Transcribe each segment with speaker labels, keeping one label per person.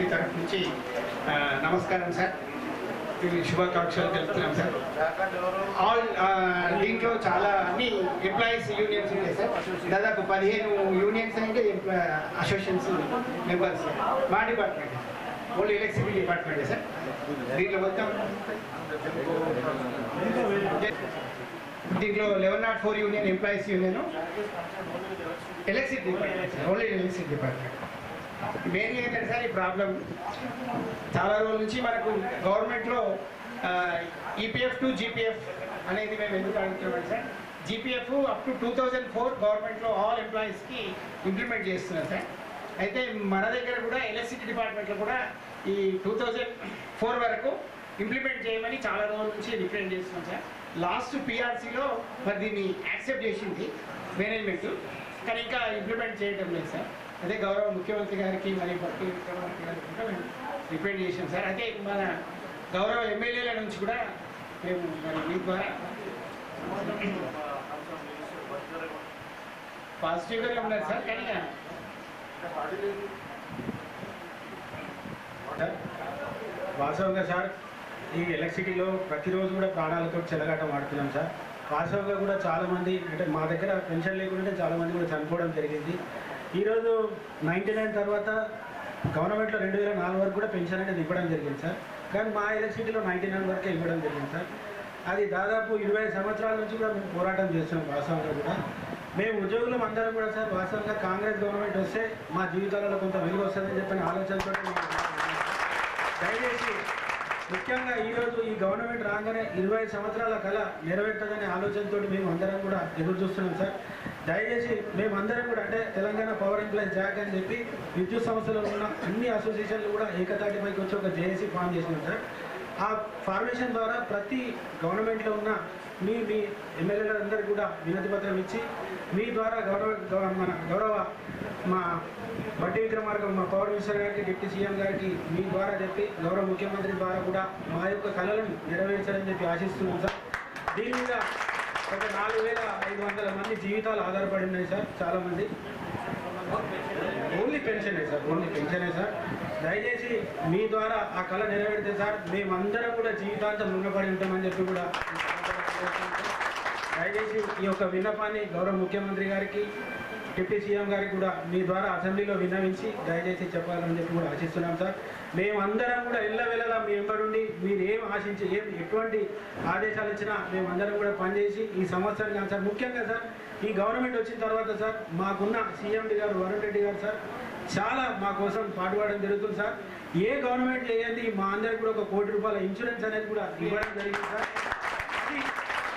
Speaker 1: Party తరఫు నుంచి నమస్కారం సార్. శుభాకాంక్షలు తెలుపుతున్నాం సార్. ఆల్ దీంట్లో చాలా అన్ని ఎంప్లాయీస్ యూనియన్స్ ఉంటాయి సార్. దాదాపు పదిహేను యూనియన్స్ అంటే అసోసియేషన్స్ మెంబర్స్ మా department only electricity department sir. దీంట్లో మొత్తం దీంట్లో eleven naught four union employees union electricity department sir. Only electricity department main ఏంటంటే సార్ ఈ ప్రాబ్లం చాలా రోజుల నుంచి మనకు గవర్నమెంట్లో ఈపీఎఫ్ టు జీపీఎఫ్ అనేది మేము ఎందుకు అడుగుతున్నాం sir GPF up to two thousand four గవర్నమెంట్లో ఆల్ ఎంప్లాయీస్కి ఇంప్లిమెంట్ చేస్తున్నాం సార్. అయితే మన దగ్గర కూడా ఎలక్ట్రిసిటీ డిపార్ట్మెంట్లో కూడా ఈ టూ థౌజండ్ ఫోర్ వరకు ఇంప్లిమెంట్ చేయమని చాలా రోజుల నుంచి రిప్రజెంట్ చేస్తున్నాం సార్. లాస్ట్ పిఆర్సీలో మరి దీన్ని యాక్సెప్ట్ చేసింది మేనేజ్మెంట్. కానీ ఇంకా ఇంప్లిమెంట్ చేయడం లేదు సార్. అదే గౌరవ ముఖ్యమంత్రి గారికి మరియు భక్తి విక్రమార్క గారికి కూడా మేము రిప్రజెంట్ చేసాం సార్. అయితే మన గౌరవ ఎమ్మెల్యేల నుంచి కూడా మేము మరి మీ ద్వారా పాజిటివ్గానే ఉన్నారు సార్. కానీ
Speaker 2: సార్, వాస్తవంగా సార్ ఈ ఎలక్ట్రిసిటీలో ప్రతిరోజు కూడా ప్రాణాలతో చెలగాటం ఆడుతున్నాం సార్. వాస్తవంగా కూడా చాలామంది అంటే మా దగ్గర పెన్షన్ లేకుంటే చాలామంది కూడా చనిపోవడం జరిగింది. ఈరోజు నైంటీ నైన్ తర్వాత గవర్నమెంట్లో రెండు వేల నాలుగు వరకు కూడా పెన్షన్ అనేది ఇవ్వడం జరిగింది సార్. కానీ మా ఎలక్ట్రిసిటీలో నైంటీ నైన్ వరకే ఇవ్వడం జరిగింది సార్. అది దాదాపు ఇరవై సంవత్సరాల నుంచి కూడా మేము పోరాటం చేస్తున్నాం వాస్తవంగా కూడా. మేము ఉద్యోగులం అందరం కూడా సార్ వాస్తవంగా కాంగ్రెస్ గవర్నమెంట్ వస్తే మా జీవితాలలో కొంత వెలుగు వస్తుందని చెప్పిన ఆలోచనతో దయచేసి ముఖ్యంగా ఈరోజు ఈ గవర్నమెంట్ రాగానే ఇరవై సంవత్సరాల కళ నెరవేర్తుందనే ఆలోచనతో మేము అందరం కూడా ఎదురు చూస్తున్నాం సార్. దయచేసి మేమందరం కూడా అంటే తెలంగాణ పవర్ ఎంప్లాయీస్ జాక్ అని చెప్పి విద్యుత్ సంస్థలో ఉన్న అన్ని అసోసియేషన్లు కూడా ఏకతాటిపైకి వచ్చి ఒక జేఏసీ ఫామ్ చేసినాం సార్. ఆ ఫార్మేషన్ ద్వారా ప్రతి గవర్నమెంట్లో ఉన్న మీ మీ ఎమ్మెల్యేలందరికీ కూడా వినతి పత్రం ఇచ్చి మీ ద్వారా గౌరవ- మన గౌరవ మా బట్టి విక్రమార్గం మా పవర్ మినిస్టర్ గారికి డిప్యూటీ సీఎం గారికి మీ ద్వారా చెప్పి గౌరవ ముఖ్యమంత్రి ద్వారా కూడా మా యొక్క కళలను నెరవేర్చాలని చెప్పి ఆశిస్తున్నాం సార్. దీని మీద ఒక నాలుగు వేల ఐదు వందల మంది జీవితాలు ఆధారపడి ఉన్నాయి సార్ చాలామంది. ఓన్లీ పెన్షనే సార్ ఓన్లీ పెన్షనే సార్. దయచేసి మీ ద్వారా ఆ కళ నెరవేరితే సార్ మేమందరం కూడా జీవితాంతం రుణపడి ఉంటామని చెప్పి కూడా దయచేసి ఈ యొక్క విన్నపాన్ని గౌరవ ముఖ్యమంత్రి గారికి డిప్యూటీ సీఎం గారికి కూడా మీ ద్వారా అసెంబ్లీలో విన్నవించి దయచేసి చెప్పాలని చెప్పి కూడా ఆశిస్తున్నాం సార్. మేమందరం కూడా ఇళ్ళ వెళ్ళలా మీ వెంబడుండి మీరు ఏం ఆశించి ఏం ఎటువంటి ఆదేశాలు ఇచ్చినా మేమందరం కూడా పనిచేసి ఈ సంవత్సరం కానీ సార్ ముఖ్యంగా సార్ ఈ గవర్నమెంట్ వచ్చిన తర్వాత సార్ మాకున్న సీఎండి గారు వరుణ్ రెడ్డి గారు సార్ చాలా మా కోసం పాటుపడడం జరుగుతుంది సార్. ఏ గవర్నమెంట్ లేదండి మా అందరికి కూడా ఒక కోటి రూపాయల ఇన్సూరెన్స్ అనేది కూడా ఇవ్వడం జరిగింది సార్.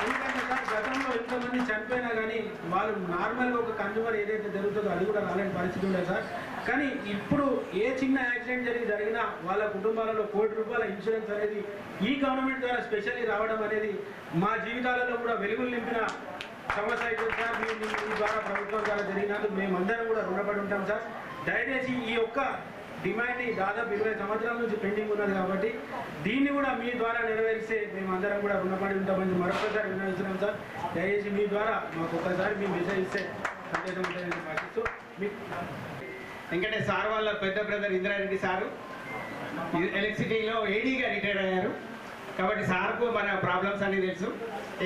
Speaker 2: ఎందుకంటే సార్ గతంలో ఎంతోమంది చనిపోయినా కానీ వాళ్ళు నార్మల్గా ఒక కన్జ్యూమర్ ఏదైతే జరుగుతుందో అది కూడా రాలేని పరిస్థితి ఉండేది సార్. కానీ ఇప్పుడు ఏ చిన్న యాక్సిడెంట్ జరిగి జరిగినా వాళ్ళ కుటుంబాలలో కోటి రూపాయల ఇన్సూరెన్స్ అనేది ఈ గవర్నమెంట్ ద్వారా స్పెషల్లీ రావడం అనేది మా జీవితాలలో కూడా వెలుగులు నింపిన సమస్య అయితే సార్. మీ ద్వారా ప్రభుత్వం ద్వారా జరిగినందుకు మేమందరం కూడా రుణపడి ఉంటాం సార్. దయచేసి ఈ యొక్క డిమాండ్ దాదాపు ఇరవై సంవత్సరాల నుంచి పెండింగ్ ఉన్నది కాబట్టి దీన్ని కూడా మీ ద్వారా నెరవేరిస్తే మేమందరం కూడా రుణపడి ఉంటామని మరొకసారి విన్నవిస్తున్నాం సార్. దయచేసి మీ ద్వారా మాకు ఒక్కసారి మీ మెసేజ్ ఇస్తే సందేశం ఉంటుందని ఆశిస్తూ మీ
Speaker 1: ఎందుకంటే సార్ వాళ్ళ పెద్ద బ్రదర్ ఇంద్రారెడ్డి సారు. ఎలక్ట్రిసిటీలో ఏడీగా రిటైర్ అయ్యారు. కాబట్టి సార్కు మన ప్రాబ్లమ్స్ అన్నీ తెలుసు.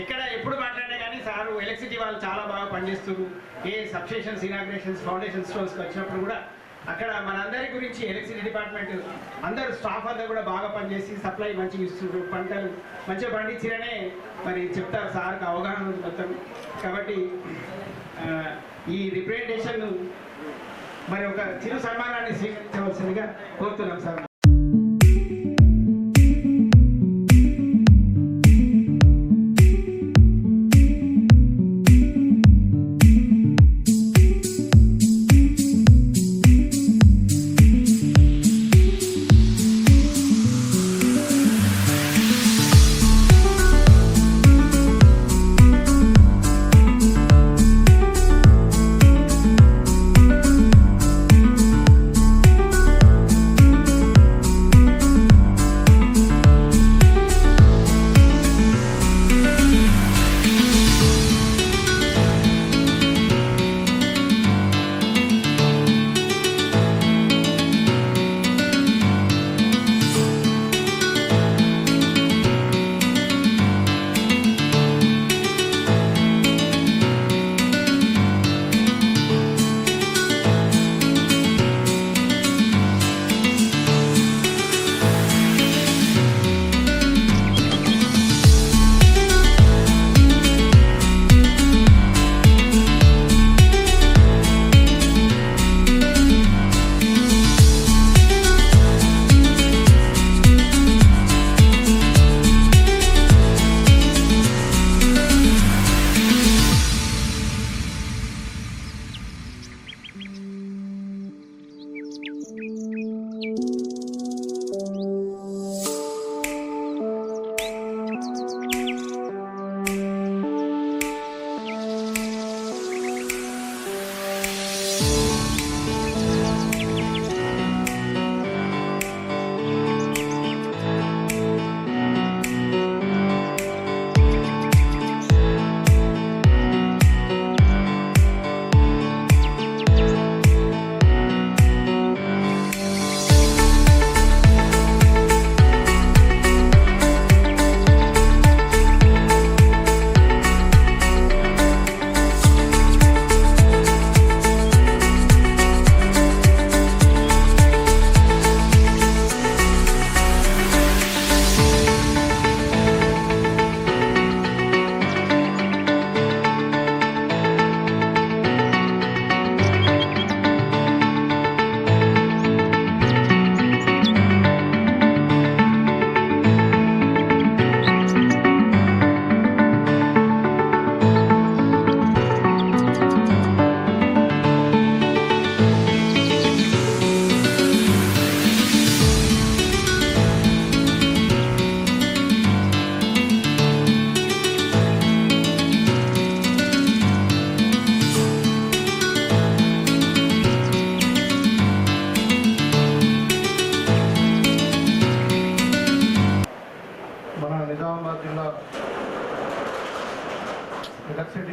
Speaker 1: ఎక్కడ ఎప్పుడు మాట్లాడినా కానీ సారు ఎలక్ట్రిసిటీ వాళ్ళు చాలా బాగా పనిచేస్తారు ఏ సబ్స్టేషన్స్ ఇనాగ్రేషన్స్ ఫౌండేషన్ స్టోన్స్కి వచ్చినప్పుడు కూడా అక్కడ మనందరి గురించి ఎలక్ట్రిసిటీ డిపార్ట్మెంట్ అందరూ స్టాఫ్ అంతా కూడా బాగా పనిచేసి సప్లై మంచిగా ఇస్తున్నారు పంటలు మంచిగా పండించిరనే మరి చెప్తారు సార్కి అవగాహన ఉంది మొత్తం. కాబట్టి ఈ రిప్రజెంటేషన్ మరి ఒక చిరు సన్మానాన్ని స్వీకరించవలసిందిగా కోరుతున్నాం సార్.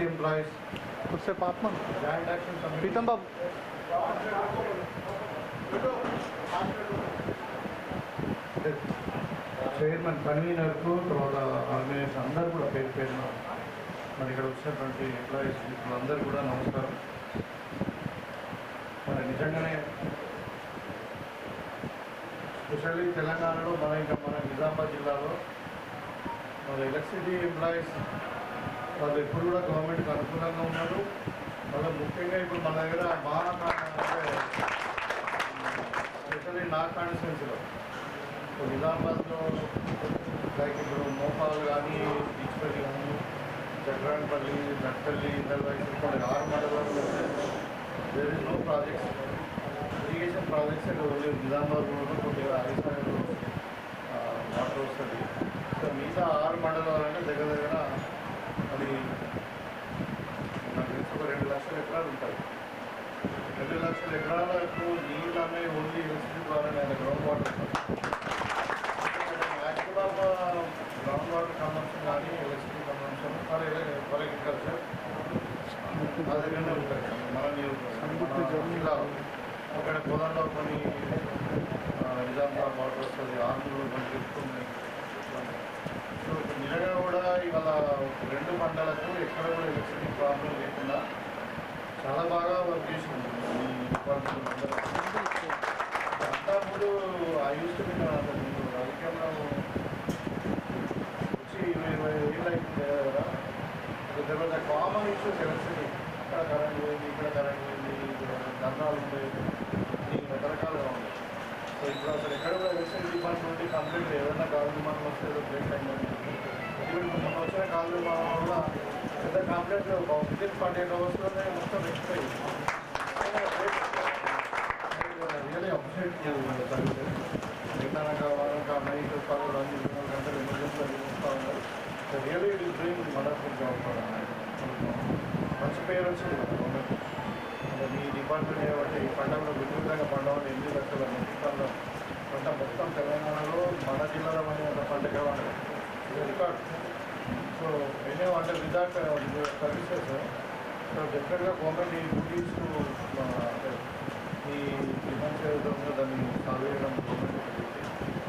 Speaker 3: ఎంప్లాయీస్
Speaker 4: उससे पापमन
Speaker 3: joint action committee
Speaker 4: Pritam Babu
Speaker 3: chairman కన్వీనర్కు తర్వాత ఆర్గనైజేషన్ అందరూ కూడా పేరు పేరున మరి ఇక్కడ వచ్చినటువంటి ఎంప్లాయీస్ అందరూ కూడా నమస్కారం మరి నిజంగానే స్పెషల్లీ తెలంగాణలో మన ఇంకా మన నిజామాబాద్ జిల్లాలో మన ఎలక్ట్రిసిటీ ఎంప్లాయీస్ వాళ్ళు ఎప్పుడు కూడా గవర్నమెంట్కి అనుకూలంగా ఉన్నారు. వాళ్ళ ముఖ్యంగా ఇప్పుడు మన దగ్గర బాగా స్పెషల్లీ నా కాన్స్టిట్యున్సీలో నిజామాబాద్లో లైక్ ఇప్పుడు మోపాల్ కానీ బీచ్పల్లి కానీ చక్రాన్పల్లి నట్పల్లి ఇందల్వైస్ ఆరు మండలాల్లో there is no projects irrigation projects ఇక్కడ నిజామాబాద్ కొద్దిగా ఐదు వాటర్ వస్తుంది. సో మిగతా ఆరు మండలాలంటే దగ్గర దగ్గర అది నాకు తెలిసి ఒక రెండు లక్షల ఎకరాలు ఉంటాయి. రెండు లక్షల ఎకరాలకు నీళ్ళు అనేవి ఓన్లీ ఎలక్ట్రిసిటీ ద్వారా నేను ground water maximum ground water consumption కానీ electricity consumption for for agriculture నా దగ్గరనే ఉంటాయి మన నియోజకవర్గం జిల్లాలో అక్కడ పొలంలో కొన్ని నిజామాబాద్ వాటర్ వస్తుంది ఆంధ్రలో కొన్ని చెప్తున్నాయి. నిజంగా కూడా ఇవాళ రెండు మండలకు ఎక్కడ కూడా ఎలక్ట్రిసిటీ ప్రాబ్లం లేకుండా చాలా బాగా వర్క్ చేసింది ఈ అంతా ముందు ఆ యూస్ టు రాజకీయంలో వచ్చి ఇరవై ఇరవై ఏళ్ళు అయిపోయింది కదా. తర్వాత కామన్ ఇష్యూస్ ఎలక్ట్రిసిటీ. ఇక్కడ కరెంట్ పోయింది ఇక్కడ కరెంట్ పోయింది ఇక్కడ ధర్నాలు ఉంటాయి రకరకాలుగా ఉన్నాయి. సో ఇప్పుడు అసలు ఎక్కడ కూడా ఎలక్ట్రిసిటీ డిపార్ట్మెంట్ కంప్లీట్ ఏదైనా కాలు విమానం వస్తే ఏదో బ్రేక్ అయిందని మొన్న వచ్చిన కాలు విమానం వల్ల పెద్ద కంప్లైంట్ విత్ ఫార్టీ ఎయిట్ అవర్స్లోనే మొత్తం ఎక్స్పోయి రియలీ అప్రిషియేట్ సర్వీసెస్ నిన్ననక వారంక నైట్ పది రెండు గంటలు ఎమర్జెన్సీలో చూస్తూ ఉన్నారు. సో రియలీ ఇట్ ఈస్ మంచి పేరు వచ్చింది. మీ డిపార్ట్మెంట్ కాబట్టి ఈ పండుగలో విపరీతంగా పండుగలు ఎనిమిది లక్షల జిల్లాలో పంట మొత్తం తెలంగాణలో మన జిల్లాలో అనే ఒక పండుగ రికార్డ్. సో ఎన్నో అంటే విదాట్ సర్వీసెస్. సో డెఫినెట్గా గవర్నమెంట్ ఈ డ్యూటీస్ అంటే ఈ డిఫెన్స్ ఏదైతే ఉందో దాన్ని సాల్వ్ చేయడం government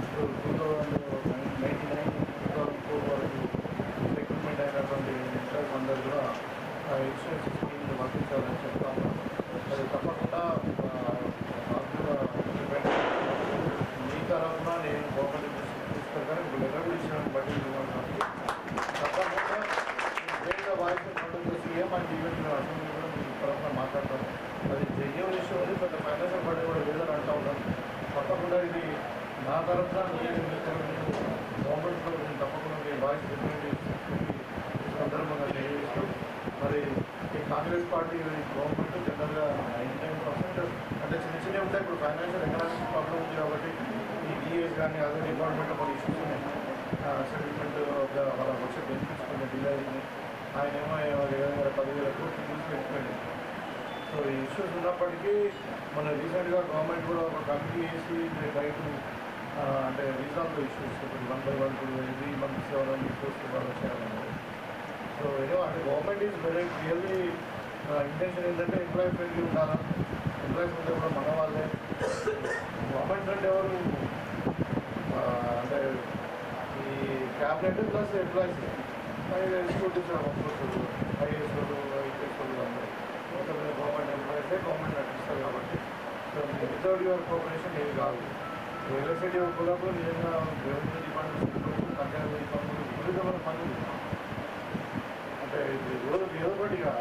Speaker 3: so two thousand ninety nine two thousand four వరకు రిక్రూట్మెంట్ అయినటువంటి ఎంప్లాయీస్ అందరూ కూడా ఆ ఇన్సూరెన్స్ స్కీమ్ వర్తించాలని చెప్తా ఉన్నాను అది తప్పకుండా ఆ, నాకు కూడా డిపెండ్ మీ తరఫున నేను గవర్నమెంట్ తీసుకెళ్తాను ఇప్పుడు లెటర్ ఇచ్చిన బట్టి ఇవ్వడానికి తప్పకుండా దేశ voice control CM event assembly కూడా మీ తరఫున మాట్లాడతాను అది జెన్యున్ విషయం ఉంది పెద్ద ఫైనాన్షియల్ బడ్జెట్ కూడా లేదని అంటా ఉన్నాను తప్పకుండా ఇది నా తరఫున నేను గవర్నమెంట్లో నేను తప్పకుండా మీ వాయిస్ డెఫినెట్లీ సందర్భంగా తెలియజేస్తాం. మరి ఈ కాంగ్రెస్ పార్టీ గవర్నమెంట్ జనరల్గా నైంటీ నైన్ పర్సెంట్ అంటే చిన్న చిన్నవి ఉంటాయి. ఇప్పుడు ఫైనాన్షియల్ ఎకనామిక్ ప్రాబ్లం ఉంది కాబట్టి ఈ డిఎస్ కానీ అదర్ డిపార్ట్మెంట్ కొన్ని ఇష్యూస్ ఆయన ఏమో ఏడు వేల పదివేల కోట్లు తీసుకెళ్ళిపోయింది సో ఈ ఇష్యూస్ ఉన్నప్పటికీ మన రీసెంట్గా గవర్నమెంట్ కూడా ఒక కమిటీ వేసి రైట్ అంటే రీసాల్వ్ ఇష్యూస్ ఇప్పుడు వన్ బై వన్ టూ ఇది మంత్ సేవలు ఇష్యూస్ వాళ్ళు చేయాలన్నారు సో ఏదో అంటే government is very clearly intention ఏంటంటే ఎంప్లాయీ ఫ్రెండ్లీ ఉండాలా ఎంప్లాయీస్ ఉంటే కూడా మన వాళ్ళే గవర్నమెంట్ అంటే ఎవరు అంటే ఈ cabinet plus employees without your cooperation ఏది కాదు. ఎలక్ట్రిసిటీ కూడా నిజంగా రెవెన్యూ డిపార్ట్మెంట్ పంచాయతీ డిపార్ట్మెంట్ వివిధమైన పనులు. అంటే రోజు ఏదో ఒకటిగా